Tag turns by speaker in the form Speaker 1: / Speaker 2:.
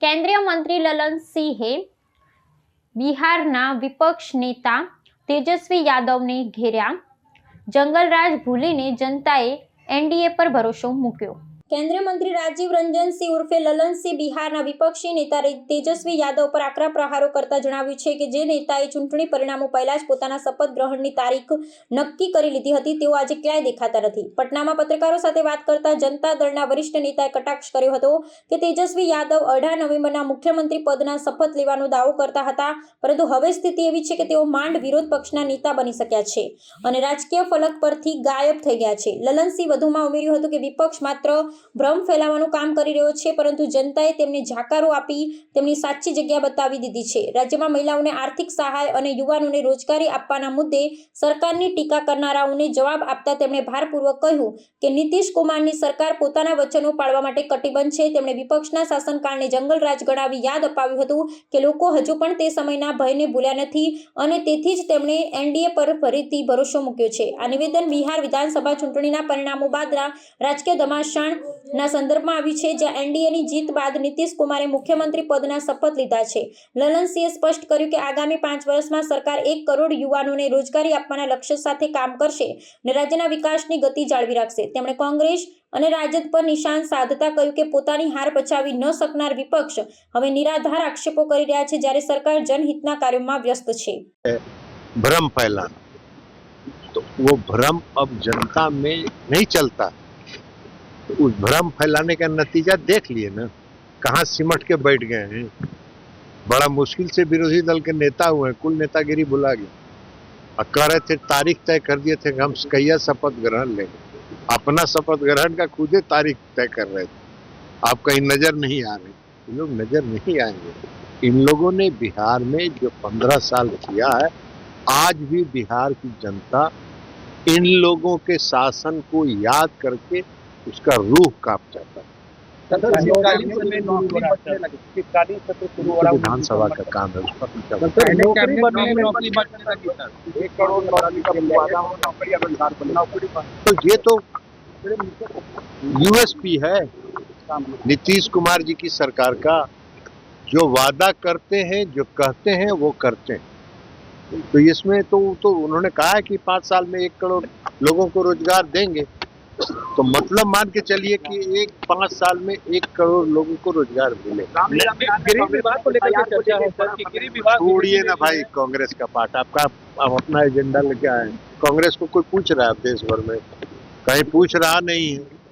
Speaker 1: કેન્દ્રીય મંત્રી લલનસિંહે બિહારના વિપક્ષ નેતા તેજસ્વી યાદવને ઘેર્યા. જંગલરાજ ભૂલીને જનતાએ એનડીએ પર ભરોસો મૂક્યો. કેન્દ્રીય મંત્રી રાજીવ રંજનસિંહ ઉર્ફે લલનસિંહ બિહારના વિપક્ષી નેતા તેજસ્વી યાદવ પર આકરા પ્રહારો કરતા જણાવ્યું છે કે જે નેતાએ ચૂંટણી પરિણામો પહેલા જ પોતાના શપથ ગ્રહણની તારીખ નક્કી કરી લીધી હતી, તેઓ આજે ક્યાંય દેખાતા નથી. પટનામાં પત્રકારો સાથે વાત કરતા જનતા દળના વરિષ્ઠ નેતાએ કટાક્ષ કર્યો હતો કે તેજસ્વી યાદવ અઢાર નવેમ્બરના મુખ્યમંત્રી પદના શપથ લેવાનો દાવો કરતા હતા, પરંતુ હવે સ્થિતિ એવી છે કે તેઓ માંડ વિરોધ પક્ષના નેતા બની શક્યા છે અને રાજકીય ફલક પરથી ગાયબ થઈ ગયા છે. લલનસિંહ વધુમાં ઉમેર્યું હતું કે વિપક્ષ માત્ર ભ્રમ ફેલાવવાનું કામ કરી રહ્યો છે, પરંતુ જનતાએ તેમને જાકારો આપી તેમની સાચી જગ્યા બતાવી દીધી છે. રાજ્યમાં મહિલાઓને આર્થિક સહાય અને યુવાનોને રોજગારી આપવાના મુદ્દે સરકારની ટીકા કરનારાઓને જવાબ આપતા તેમણે ભારપૂર્વક કહ્યું કે નીતિશ કુમારની સરકાર પોતાના વચનો પાળવા માટે કટિબંધ છે. તેમણે વિપક્ષના શાસનકાળને જંગલરાજ ગણાવી યાદ અપાવ્યું હતું કે લોકો હજુ પણ તે સમયના ભયને ભૂલ્યા નથી અને તેથી જ તેમણે એનડીએ પર ફરીથી ભરોસો મૂક્યો છે. આ નિવેદન બિહાર વિધાનસભા ચૂંટણીના પરિણામો બાદના રાજકીય ના સંદર્ભમાં આવી છે, જ્યાં એનડીએની જીત બાદ નીતિશ કુમારે મુખ્યમંત્રી પદના શપથ લીધા છે. લલનસિંહે સ્પષ્ટ કર્યું કે આગામી પાંચ વર્ષમાં સરકાર એક કરોડ યુવાનોને રોજગારી આપવાના લક્ષ્ય સાથે કામ કરશે અને રાજ્યના વિકાસની ગતિ જાળવી રાખશે. તેમણે કોંગ્રેસ અને રાજદ પર નિશાન સાધતા કહ્યું કે પોતાની હાર પચાવી ન શકનાર વિપક્ષ હવે નિરાધાર આક્ષેપો કરી રહ્યા છે, જ્યારે સરકાર જનહિતના કાર્યોમાં વ્યસ્ત છે.
Speaker 2: ભ્રમ ફેલાના. તો વો ભ્રમ અબ જનતા મેં નહીં ચલતા. तो उस भ्रम फैलाने का नतीजा देख लिए ना। कहाँ सिमट के बैठ गए हैं। बड़ा मुश्किल से विरोधी दल के नेता हुए कुल नेतागिरी भुला गए। और कह रहे थे, तारीख तय कर दिए थे कि हम कहिया शपथ ग्रहण लेंगे। अपना शपथ ग्रहण का खुद ही तारीख तय कर रहे थे। आप कहीं नज़र नहीं आ रहे। ये लोग नज़र नहीं आएँगे। इन लोगों ने बिहार में जो पंद्रह साल किया है, आज भी बिहार की जनता इन लोगों के शासन को याद करके उसका रूह काँप जाता है विधानसभा का काम है तो ये तो यूएसपी है। नीतीश कुमार जी की सरकार का जो वादा करते हैं जो कहते हैं वो करते हैं। तो इसमें तो तो उन्होंने कहा है कि पाँच साल में एक करोड़ लोगों को रोज़गार देंगे। तो मतलब मान के चलिए कि एक पाँच साल में एक करोड़ लोगों को रोज़गार मिले।
Speaker 3: है विभाग
Speaker 2: छोड़िए ना भाई कांग्रेस का पार्ट आपका आप अपना एजेंडा लेके आए कांग्रेस को कोई पूछ रहा है देश भर में? कहीं पूछ रहा नहीं है।